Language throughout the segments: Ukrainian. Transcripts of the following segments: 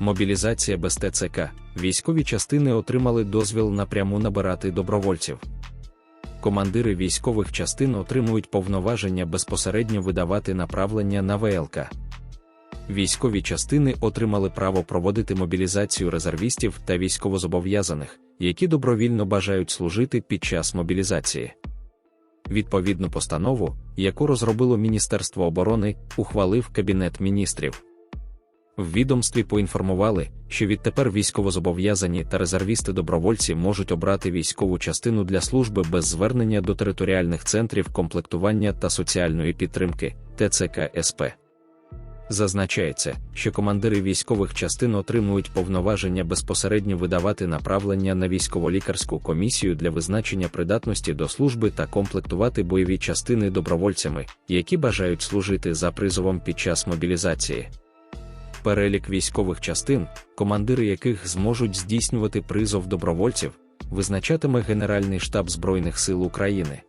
Мобілізація без ТЦК. Військові частини отримали дозвіл напряму набирати добровольців. Командири військових частин отримують повноваження безпосередньо видавати направлення на ВЛК. Військові частини отримали право проводити мобілізацію резервістів та військовозобов'язаних, які добровільно бажають служити під час мобілізації. Відповідну постанову, яку розробило Міністерство оборони, ухвалив Кабінет міністрів. В відомстві поінформували, що відтепер військовозобов'язані та резервісти-добровольці можуть обрати військову частину для служби без звернення до територіальних центрів комплектування та соціальної підтримки ТЦК СП. Зазначається, що командири військових частин отримують повноваження безпосередньо видавати направлення на військово-лікарську комісію для визначення придатності до служби та комплектувати бойові частини добровольцями, які бажають служити за призовом під час мобілізації. Перелік військових частин, командири яких зможуть здійснювати призов добровольців, визначатиме Генеральний штаб Збройних сил України.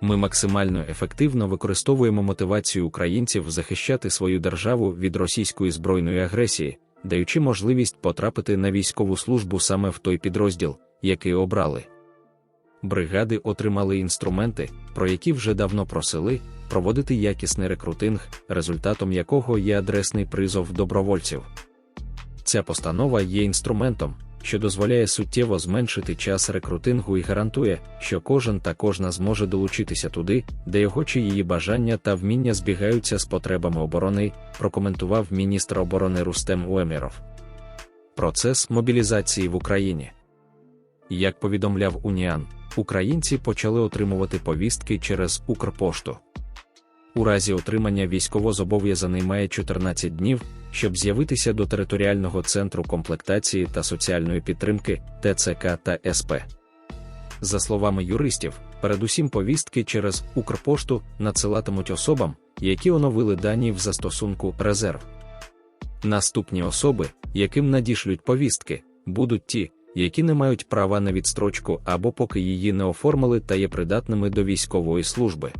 Ми максимально ефективно використовуємо мотивацію українців захищати свою державу від російської збройної агресії, даючи можливість потрапити на військову службу саме в той підрозділ, який обрали. Бригади отримали інструменти, про які вже давно просили, проводити якісний рекрутинг, результатом якого є адресний призов добровольців. Ця постанова є інструментом, що дозволяє суттєво зменшити час рекрутингу і гарантує, що кожен та кожна зможе долучитися туди, де його чи її бажання та вміння збігаються з потребами оборони, прокоментував міністр оборони Рустем Уеміров. Процес мобілізації в Україні. Як повідомляв Уніан, українці почали отримувати повістки через Укрпошту. У разі отримання військовозобов'язаний має 14 днів, щоб з'явитися до територіального центру комплектації та соціальної підтримки ТЦК та СП. За словами юристів, передусім повістки через Укрпошту надсилатимуть особам, які оновили дані в застосунку резерв. Наступні особи, яким надішлють повістки, будуть ті, які не мають права на відстрочку або поки її не оформили та є придатними до військової служби.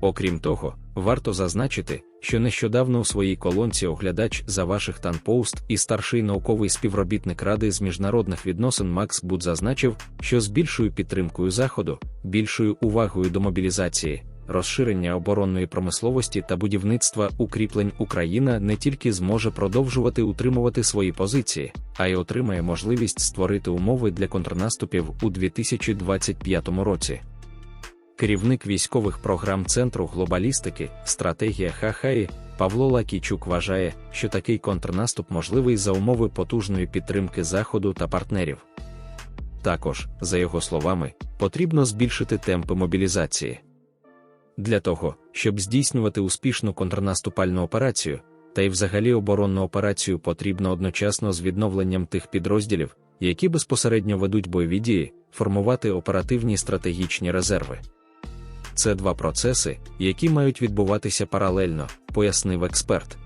Окрім того, варто зазначити, що нещодавно у своїй колонці оглядач за Вашингтон Пост і старший науковий співробітник Ради з міжнародних відносин Макс Буд зазначив, що з більшою підтримкою Заходу, більшою увагою до мобілізації, розширення оборонної промисловості та будівництва укріплень Україна не тільки зможе продовжувати утримувати свої позиції, а й отримає можливість створити умови для контрнаступів у 2025 році. Керівник військових програм Центру глобалістики, стратегія Хахаї Павло Лакійчук вважає, що такий контрнаступ можливий за умови потужної підтримки Заходу та партнерів. Також, за його словами, потрібно збільшити темпи мобілізації. Для того, щоб здійснювати успішну контрнаступальну операцію, та й взагалі оборонну операцію потрібно одночасно з відновленням тих підрозділів, які безпосередньо ведуть бойові дії, формувати оперативні стратегічні резерви. Це два процеси, які мають відбуватися паралельно, пояснив експерт.